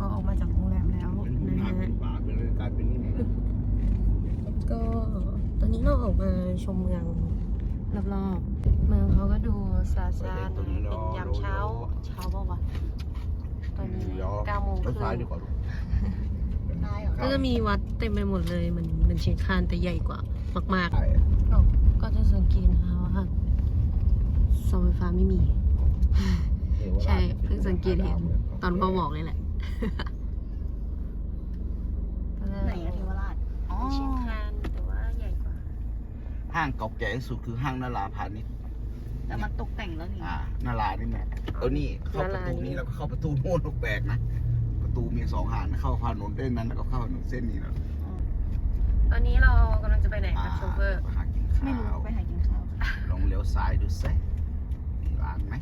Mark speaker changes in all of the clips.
Speaker 1: ก็ออกมาจากโรงแรมแล้ว
Speaker 2: เป็น
Speaker 1: นะ
Speaker 2: หนัก
Speaker 1: ฮะ
Speaker 2: เป็นบาปเป็นกลายเป็นนิ่ม
Speaker 1: ก็ตอนนี้เราออกมาชมเมืองรอบๆเมืองเขาก็ดูซาซานะเป็นยามเช้าเช้าเปล่าวะตอนนี้เก้าโมงค
Speaker 2: ร
Speaker 1: รึ่
Speaker 2: ถ
Speaker 1: ง
Speaker 2: ซ้ายดีกว่าลูก
Speaker 1: ก็จะมีวัดเต็มไปหมดเลยเหมันเหมันเชียงคานแต่ใหญ่กว่ามาก
Speaker 2: ใช่
Speaker 1: ๆเราก็จะสังเกตนะคะว่าเสาไฟฟ้าไม่มี ใช่เพิ่งสังเกตเห็นตอนพ่อบอกเลยแหละ
Speaker 3: ไหนอะเทวราชอ๋อ
Speaker 1: เชียงคานแต่ว่าใหญ่กว่า
Speaker 2: ห้างเก่าแก่ที่สุดคือห้างนาราพาณิชย์
Speaker 3: แต่มันตกแต่งแล้วนี่
Speaker 2: อ่านารานี่แหละเออนี่เข้าประตูนี้แล้วก็เข้าประตูโน้นลูกแบกนะประตูมีสองหานเข้าพาหนนเส้นนั้นแล้วก็เข้าถนนเส้นนี้แล้ว
Speaker 1: ตอนนี้เรากำลังจะไปไหนครับโชเฟอร์
Speaker 2: หากิน
Speaker 3: ไม่รู้
Speaker 2: ข้าว
Speaker 3: ไปหากินข้าว
Speaker 2: ลองเลี้ยวซ้ายดูซิมีร้านไหม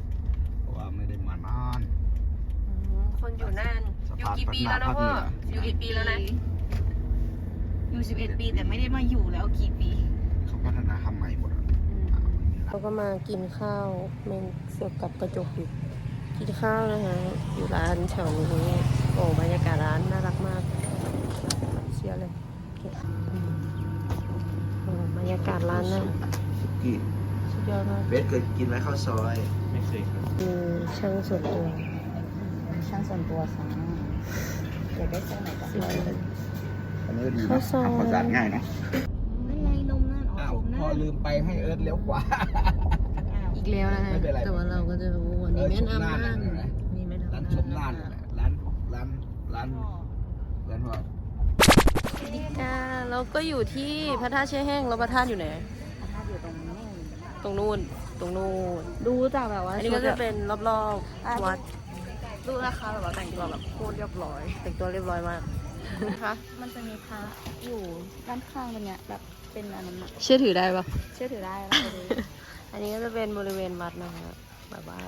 Speaker 2: เพราะว่าไม่ได้มานาน
Speaker 1: อืม คนอยู่นั่น
Speaker 2: สะ
Speaker 1: อยู่
Speaker 2: พาน
Speaker 1: กี่ปีแล้วนะ
Speaker 2: พัฒนา
Speaker 1: พ่อ
Speaker 2: ภาคเหนือ
Speaker 1: อ
Speaker 2: อ
Speaker 1: ยู่กี่ปีแล้วนะ
Speaker 3: อยู่สิบเอ็ดปีแต่ไม่ได้มาอยู่แล้วกี่ปี
Speaker 2: เขาพัฒนาทำใหม่หมดอะ
Speaker 1: เราก็มากินข้าวเมนเสือกกับกระจกอยู่กินข้าวนะคะอยู่ร้านแถวนี้โอ้บรรยากาศร้านน่ารักมากเชียร์เลยอืมโอ้บรรยากาศร้านน่ะ
Speaker 2: สุกี้
Speaker 1: สุดยอดมาก
Speaker 2: เบสเคยกินไหมข้าวซอย
Speaker 4: ไม่เคยครับ
Speaker 1: มีช่างส่วนตัว
Speaker 3: ช่างส่วนตัวค่ะอยากได้เส้นไหนก็
Speaker 1: สิบ
Speaker 3: ได้
Speaker 1: บาท
Speaker 2: อันนี้ก็ดี
Speaker 1: ข้า
Speaker 2: นะ
Speaker 1: วซอย
Speaker 2: ทำความสะอาดง่ายเนาะ
Speaker 3: นั่นไงนมนั่นอ๋อ
Speaker 2: อ้าว
Speaker 3: ชมนั่
Speaker 2: พอนลืมไปให้เอิร์ธเลี้ยวขวา
Speaker 3: อ้าว
Speaker 1: อีกแล้วนะฮะ
Speaker 2: ไม่เป็นไร
Speaker 1: แต่ว่าเราก็จะรู้วันนี้แม่น้ำน่าน
Speaker 2: เออชมน่าน
Speaker 1: มีแม่น้ำ
Speaker 2: ร้าน
Speaker 1: น่า
Speaker 2: ช
Speaker 1: น
Speaker 2: มน่านนั่นแหละร้านร้านร้าน
Speaker 3: พ่อ
Speaker 2: ร้านว่า
Speaker 1: สวัสดีค่ะเราก็อยู่ที่พระธาตุเชยแห้งแล้วพระธาตุอยู่ไหน
Speaker 3: พระธาตุอยู่ตรงนี้
Speaker 1: ตรงนู้นตรงนู้น
Speaker 3: ดูจากแบบว่า
Speaker 1: อันนี้ก็จะเป็นรอบ
Speaker 3: อะ
Speaker 1: ๆวัด
Speaker 3: ดูนะคะแบบว่าแต่งตัวแบบโคตรเรียบร้อย
Speaker 1: แต่งตัวเรียบร้อยมากนะคะ
Speaker 3: มันจะมีพระอยู่ด้านข้างตรงเนี้ยแบบเป็นอันนั้นอะ
Speaker 1: เชื่อถือได้ปะ
Speaker 3: เชื่อถือได้แล้วไปดู
Speaker 1: อันนี้ก็จะเป็นบริเวณวัดนะคะแบบว่า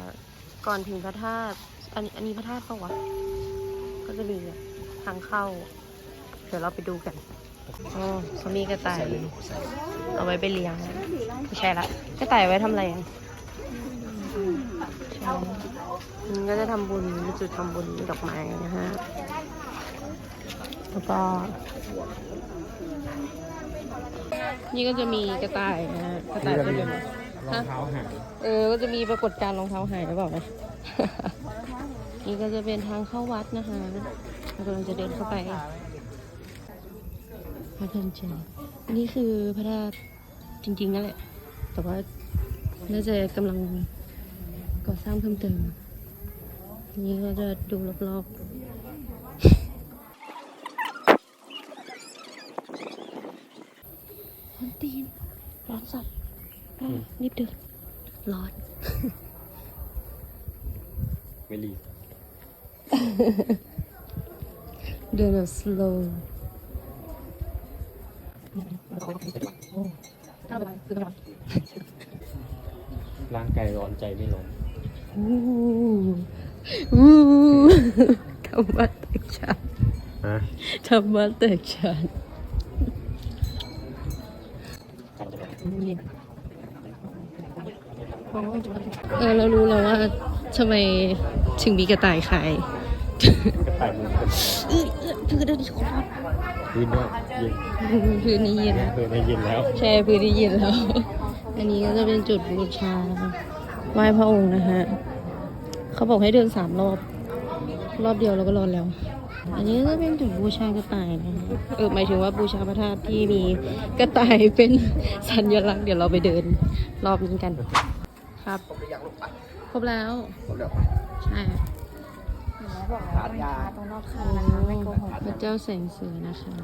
Speaker 1: ก่อนถึงพระธาตุอันนี้อันนี้พระธาตุปะวะก็จะมีทางเข้า เดี๋ยวเราไปดูกันอ๋อเขามีกระต่าย
Speaker 2: ใส่เลยลูกใส่
Speaker 1: เอาไว้ไปเลี้ยงไม่ใช่ละกระต่ายไว้ทำอะไรอะใช่ มันก็จะทำบุญมีจุดทำบุญดอกไม้นะฮะ แล้วก็ นี่ก็จะมีกระต่ายนะฮะกระต่ายตัวเดียว
Speaker 4: รองเท้าหาย
Speaker 1: เออ ก็จะมีปรากฏการณ์รองเท้าหายหรือเปล่านะนี่ก็จะเป็นทางเข้าวัดนะคะเรากำลังจะเดินเข้าไปพระทันใจอันนี้คือพระธาตุจริงๆนั่นแหละ แต่ว่าน่าจะกำลัง ก่อสร้างเพิ่มเติมอันนี้ก็จะดูรอบๆคนตีน ร้อนสัตว์อะรีบเดินร้อน
Speaker 4: ไม่รีบ
Speaker 1: เดินแบบ slow
Speaker 4: ร่างกายร้อนใจไม่ร้อน
Speaker 1: อู้อู้ธรรมะแตกฉาน
Speaker 4: ฮะ
Speaker 1: ธรรมะแตกฉานเออเรารู้แล้วว่าทำไมถึงมีกระต่ายขาย
Speaker 4: กระต่ายมันเป็น
Speaker 1: เอ้ยเอ้ยพื้นนี่ร้อน
Speaker 4: พื้นด้วยเย็น
Speaker 1: พื้นนี้เย็นนะ
Speaker 4: เออไม่เย็นแล้ว
Speaker 1: ใช่พื้นที่เย็นแล้ว อันนี้ก็จะเป็นจุดบูชา ไหว้พระองค์นะฮะ เขาบอกให้เดินสามรอบ รอบเดียวเราก็ร้อนแล้ว อันนี้ก็เป็นจุดบูชากระต่ายนะฮะเออหมายถึงว่าบูชาพระธาตุที่มีกระต่ายเป็นสัญลักษณ์เดี๋ยวเราไปเดินรอบนี้กัน ครับครบแล้ว
Speaker 2: ผมเดี๋ยว
Speaker 1: ใช่
Speaker 3: แล้วบอกแล้วว่าเป็นพระตรงนอกข้างนะคะไม่โกหก
Speaker 1: พระเจ้าแสงเสือนะคะ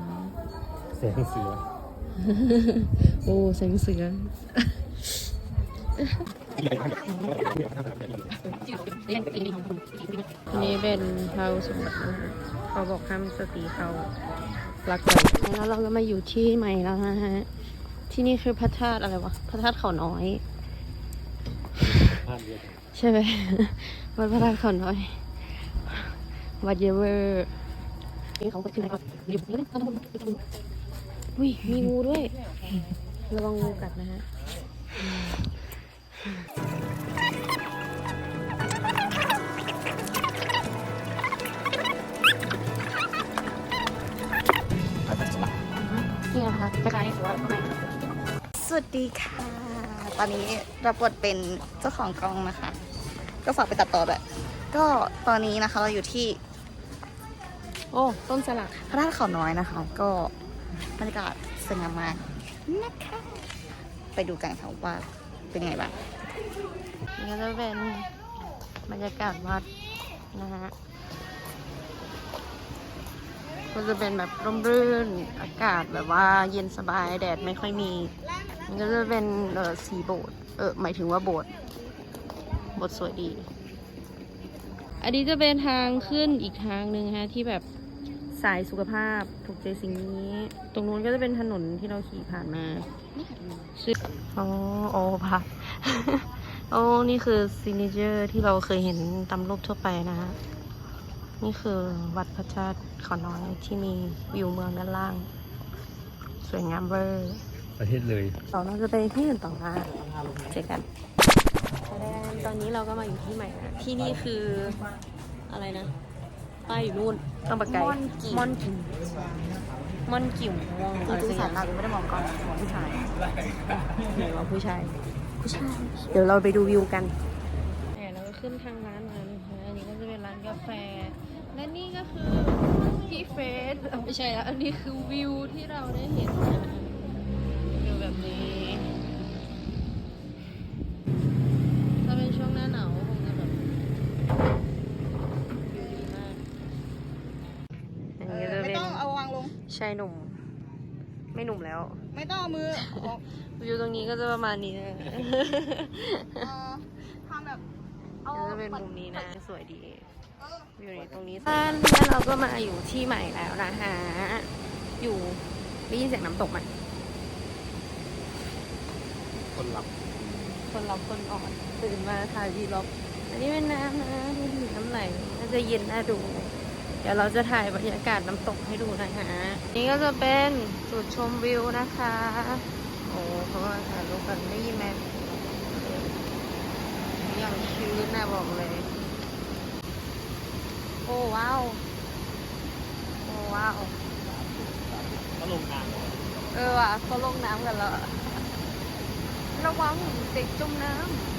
Speaker 4: แสงเสือ
Speaker 1: โอ้แสงเสืออั นนี้เป็นเท้าสมบัตินะคะเขาบอกห้ามสตรีเขารักกันแล้วเราก็มาอยู่ที่ใหม่แล้วนะฮะ ที่นี่คือพระธาตุอะไรวะ พระธาตุเขาน้อย ใช่ไหมวัดพระธาตุเขาน้อย วัดเยเวอร์นี่เขาก็คืออุ้ยมีงูด้วย ระวังงูกัดนะฮะ
Speaker 3: สวัสดีค่ะ ตอนนี้รับบทเป็นเจ้าของกล้องนะคะ ก็ฝากไปตัดต่อแบบก็ตอนนี้นะคะเราอยู่ที่
Speaker 1: โอ้ ต้นสลัก
Speaker 3: พระธาตุเขาน้อยนะคะ ก็บรรยากาศสวยงามมากนะคะ ไปดูกันค่ะว่าเป็นไงบ้าง
Speaker 1: นี่ก็จะเป็นบรรยากาศวัดนะฮะก็จะเป็นแบบร่มรื่นอากาศแบบว่าเย็นสบายแดดไม่ค่อยมี มันก็จะเป็นเออสีโบสถ์เออหมายถึงว่าโบสถ์โบสถ์สวยดี อันนี้จะเป็นทางขึ้นอีกทางหนึ่งฮะที่แบบ สายสุขภาพถูกใจสิ่งนี้ ตรงนู้นก็จะเป็นถนนที่เราขี่ผ่านมาชื่ออ๋อโอ้พักโอ้นี่คือซินิเจอร์ที่เราเคยเห็นตามรูปทั่วไปนะฮะนี่คือวัดพระธาตุเขอน้อยที่มีวิวเมืองด้านล่าง สวยงามเวอร์
Speaker 4: ประเทศเลย
Speaker 1: เราน่าจะไปที่อื่นต่อมาเจอกันตอนนี้เราก็มาอยู่ที่ใหม่นะที่นี่คืออะไรนะ ป้ายอยู่นู่นต้องปากไกล
Speaker 3: ม่อนกิ่ว
Speaker 1: ม่อนกิ่วม่อนกิ่วม่วง
Speaker 3: จ
Speaker 1: อะไร
Speaker 3: ริง
Speaker 1: สัก
Speaker 3: ๆ
Speaker 1: อ
Speaker 3: สาย
Speaker 1: ย่าง
Speaker 3: ตากูไม่ได้มองกล้องมองผู้ชาย
Speaker 1: ไหนว่าผู้ชาย
Speaker 3: ผู้ชาย
Speaker 1: เดี๋ยวเราไปดูวิวกันเนี่ยเราก็ขึ้นทางร้านมานะคะอันนี้ก็จะเป็นร้านกาแฟ และนี่ก็คือพี่เฟสเอ้าไม่ใช่แล้วอันนี้คือวิวที่เราได้เห็นนะวิ ชายหนุ่ม ไม่หนุ่มแล้ว
Speaker 3: ไม่ต้องเอามือออก
Speaker 1: วิวตรงนี้ก็จะประมาณนี้นะ
Speaker 3: เอ่อทำแบบเอา
Speaker 1: ก็จะเป็นมุมนี้นะ สวยดี
Speaker 3: เออ
Speaker 1: อยู่ในตรงนี้บ้านแล้วเราก็มาอยู่ที่ใหม่แล้วนะฮะ อยู่ได้ยินเสียงน้ำตกไหม
Speaker 4: คนหลับ
Speaker 1: คนเราคนอ่อนตื่นมาถ่ายวีล็อก อันนี้เป็นน้ำนะดูดิน้ำไหลน่าจะเย็นน่าดูเดี๋ยวเราจะถ่ายบรรยากาศน้ำตกให้ดูนะฮะนี่ก็จะเป็นจุดชมวิวนะคะ โอ้เขาก็ถ่ายรูปกันได้ยินไหมอย่างชื้นนะบอกเลย โอ้ว้าวโอ้ว้าว
Speaker 4: ก็ลงน้
Speaker 1: เออว่ะเขาลงน้ำกันแล้วระวังเด็กจมน้ำ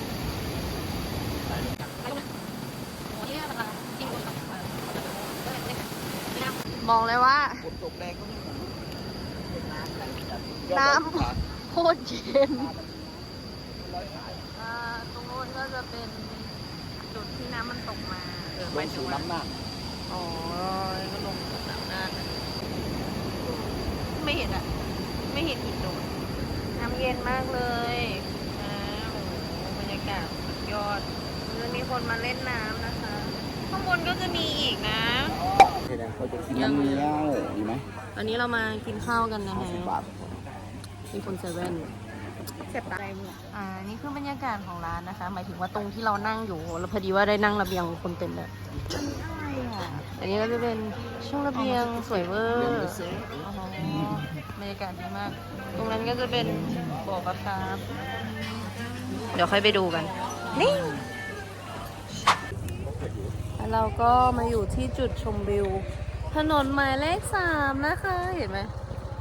Speaker 1: มองเลยว่า
Speaker 2: ฝนตกแรงก็ไม่เหมือนเป็นน้ำอะไรแบบ
Speaker 1: น้ำโคตรเย็นอ่าตรงโน้นก็จะเป็นจุดที่น้ำมันตกมาเออ
Speaker 2: ล
Speaker 1: หมาย
Speaker 2: ง
Speaker 1: ถึ
Speaker 2: สู่
Speaker 1: งว่า
Speaker 2: น้ำหนัก
Speaker 1: อ๋อก็ลงจากน้ำน่านไม่เห็นอะไม่เห็นหินโดนน้ำเย็นมากเลยนะโอ้โหบรรยากาศสุดยอดจะมีคนมาเล่นน้ำนะคะ ข้างบนก็จะมีอีกนะ
Speaker 2: เขาจะกินน้ำเงี้ยวมีไหม
Speaker 1: ตอนนี้เรามากินข้าวกันนะ
Speaker 2: ห้า
Speaker 1: ฮะ
Speaker 2: สิบบาท
Speaker 1: มีคนเซเว่น
Speaker 3: เจ็บตาอะไรมึงอะ
Speaker 1: อ่า นี่คือบรรยากาศของร้านนะคะ หมายถึงว่าตรงที่เรานั่งอยู่ แล้วพอดีว่าได้นั่งระเบียงคนเต็มเลย
Speaker 3: อะไรอะ
Speaker 1: อันนี้ก็จะเป็นช่วงระเบียงสวยเวอร์
Speaker 2: เรื่องไปซื้อ
Speaker 1: อ๋อบรรยากาศดีมาก ตรงนั้นก็จะเป็นบ่อปลาคาร์ฟเดี๋ยวค่อยไปดูกัน นี่แล้ว เราก็มาอยู่ที่จุดชมวิว ถนนหมายเลขสามนะคะ เห็นไหม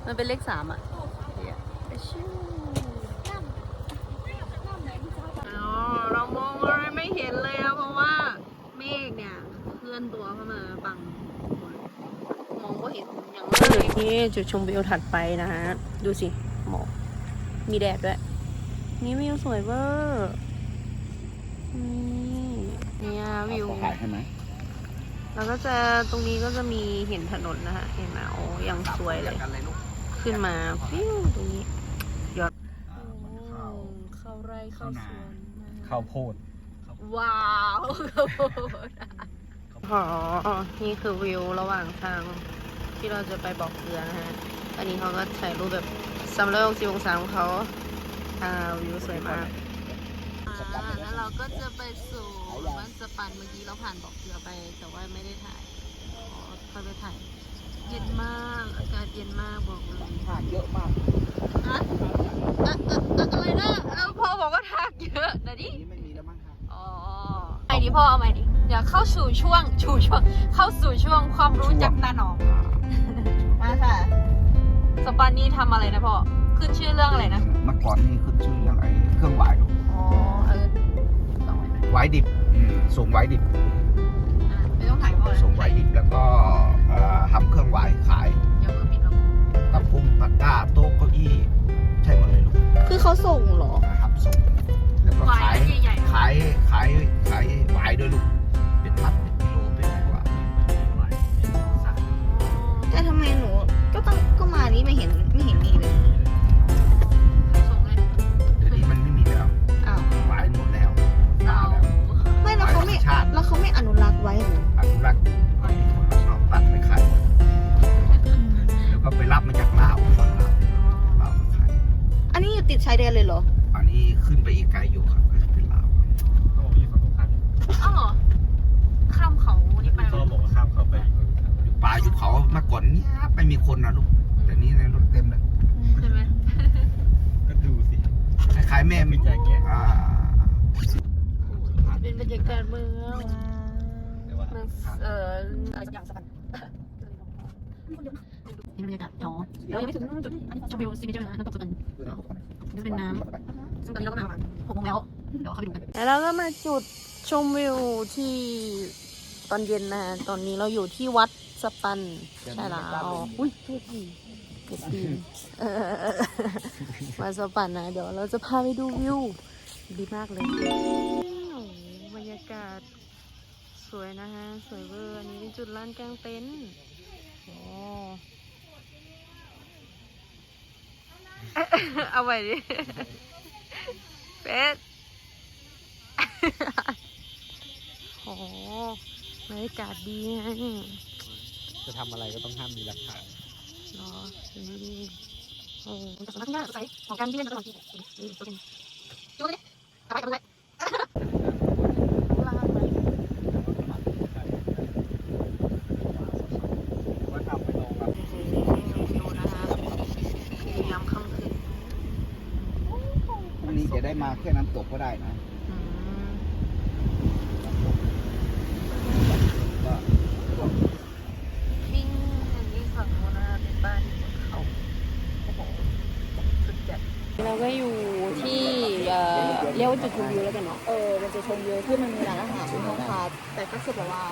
Speaker 1: มันเป็นเลขสามอะเนี่ยชื่ออ๋อเรามองอะไรไม่เห็นเลยอะเพราะว่าเมฆเนี่ยเคลื่อนตัวเข้ามาบังมองก็เห็นอย่างเลยที่จุดชมวิวถัดไปนะฮะ ดูสิหมอกมีแดดด้วย นี่วิวสวยเวอร์นี่เนี่ยวิว
Speaker 2: เขาขายให้ไหม
Speaker 1: แล้วก็จะตรงนี้ก็จะมีเห็นถนนนะฮะเห็นไหมโอ้ยังสวยเลย
Speaker 2: กันเลยลูก
Speaker 1: ขึ้นมาปิ้วตรงนี้ยอดเข้าไร่เข้าสวนนะำฮะ
Speaker 4: ข้าวโพด
Speaker 1: ว้าวอ๋อนี่คือวิวระหว่างทางที่เราจะไปบอกเกลือนะฮะอันนี้เขาก็ถ่ายรูปแบบ360องศาของเขาอ่าวิวสวยมากอ่าแล้วเราก็จะไปสู่ บ้านสปันเมื่อกี้เราผ่านบอกเกลือไป แต่ว่าไม่ได้ถ่ายอ๋อเขาไปถ่าย เย็นมาก อากาศเย็นมากบอกเลย
Speaker 2: ทางเยอะมาก
Speaker 1: อะอะอะอะอะไรนะแล้วพ่อบอกว่าทากเยอะนะดิ
Speaker 2: นี้ไม่มีแล้วมั้งครับ
Speaker 1: อ๋อไอ้ดิพ่อเอาใหม่ดิ เดี๋ยวเข้าสู่ช่วงชูช่วง เข้าสู่ช่วงความรู้จากตาหนอม
Speaker 3: มาค่ะ
Speaker 1: สปันนี่ทำอะไรนะพ่อ ขึ้นชื่อเรื่องอะไรนะ
Speaker 2: เมื่อก่อนนี่ขึ้นชื่อเรื่องไอ้เครื่องหวายลูก
Speaker 1: อ๋อเออสองไว้ไหม
Speaker 2: หวายดิบอืม ส่งหวายดิบ
Speaker 1: อะไม่ต้องถ่ายพ่อเลย
Speaker 2: ส่งหวายดิบแล้วก็เอ่อทำเครื่องหวายขาย
Speaker 1: เดี๋ยวมือปิดลง
Speaker 2: ตะพุ่งตะกร้าโต๊ะเก้าอี้ ใช่หมดเลยลูก
Speaker 3: คือเขาส่งเหรอ
Speaker 2: นะครับส่ง เป็นอ
Speaker 3: ย่า
Speaker 2: ง
Speaker 3: เงี้
Speaker 2: ยอ่าเป็
Speaker 4: น
Speaker 1: บรรยากาศเมือง
Speaker 4: แต่ว่า
Speaker 1: เมืองเอ่ออะไรสักอย่างสักอันนี่บรรยากาศอ๋อเรายังไม่ถึงจุดชมวิวซีมิเจอร์นะน้ำตกสะบันนี่เป็นน้ำซึ่งตอนนี้เราก็มาประมาณหกโมงแล้วเดี๋ยวเข้าไปดูกันแล้วเราก็มาจุดชมวิวที่ตอนเย็นนะตอนนี้เราอยู่ที่วัดสปันใช่แล้วอุ้ยโทษที เก็บดีเออวัดสปันนะ เดี๋ยวเราจะพาไปดูวิว ดีมากเลยบรรยากาศสวยนะฮะ สวยเวอร์อันนี้เป็นจุดลานกลางเต็นท์โอ้เอาไปดิเป็ดโอ้บรรยากาศดีไง
Speaker 4: จะทำอะไรก็ต้องห้ามมีหลักฐาน
Speaker 1: เนาะดีดีโอ้แต่สำนักงานใส่ของการที่เล่นตลอดที่นี่ตัวเองจุ๊บเลยเอาไปเอาไปลาไป
Speaker 4: ว่าทำไม่ลงครับ
Speaker 1: ดูนะคะยามค่ำคืน
Speaker 2: พรุ่งนี้จะได้มาแค่น้ำตกก็ได้นะ
Speaker 1: อืม
Speaker 2: ก็
Speaker 1: ปิ้งอันนี้ฝั่งโน้นนะคะเป็นบ้านบนเขาโอ้โหสุดจัดเราก็อยู่ที่เอ่อเรียกว่าจุด ชมวิวแล้วกันเนาะ
Speaker 3: เออมันจะชมวิวที่มันมีร้านอาหารห้องพักแต่ก็คือแบบว่า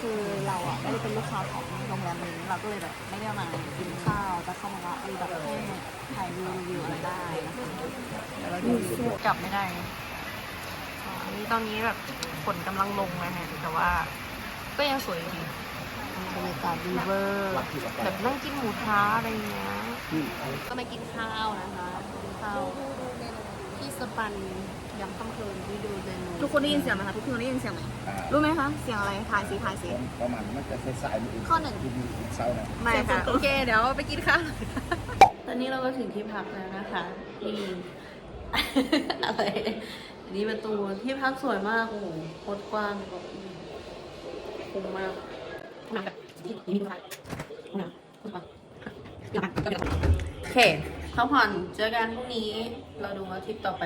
Speaker 3: คือเราอะไม่ได้เป็นลูกค้าของโรงแรมนี้เราก็เลยแบบไม่ได้มากินข้าวแต่เข้ามาว่าเออแบบให้ถ่ายวิวรีวิวอะไรได้นะคะแต่เราดูวิว
Speaker 1: กลับไม่ได้อ๋ออันนี้ตอนนี้แบบฝนกำลังลงนะฮะแต่ว่าก็ยังสวยอยู่ดี
Speaker 3: บรรยากาศดีเวอร์
Speaker 1: แบบนั่งกินหมูท้าอะไรอย่างเงี้ย
Speaker 3: ก็มากินข้าวนะคะกินข้าว
Speaker 1: ที่ สปันยำค่ำคืนที่ดูเมนู
Speaker 3: ทุกคนได้ยินเสียงไหมคะทุกคนได้ยินเสียงไหม
Speaker 2: อ่า
Speaker 3: รู้ไหมคะเสียงอะไรถ่ายสิถ่ายสิ
Speaker 2: ประมาณมันจะสายๆมือ
Speaker 3: ข้อหนึ่ง
Speaker 2: ดูมีอีกเสาร์นะ
Speaker 1: ไม่ค่ะ
Speaker 3: โอเคเดี๋ยวไปกินข้าว
Speaker 1: ตอนนี้เราก็ถึงที่พักแล้วนะคะที่ อะไรอันนี้ประตูที่พักสวยมากโอ้โหโคตรกว้างแบบคุ้มมากน้ำแบบที่นี่ดูค่ะน้ำคุ้มมากโอเค พักผ่อนเจอกันพรุ่งนี้ เราดูว่าทริปต่อไป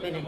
Speaker 1: ไปไหน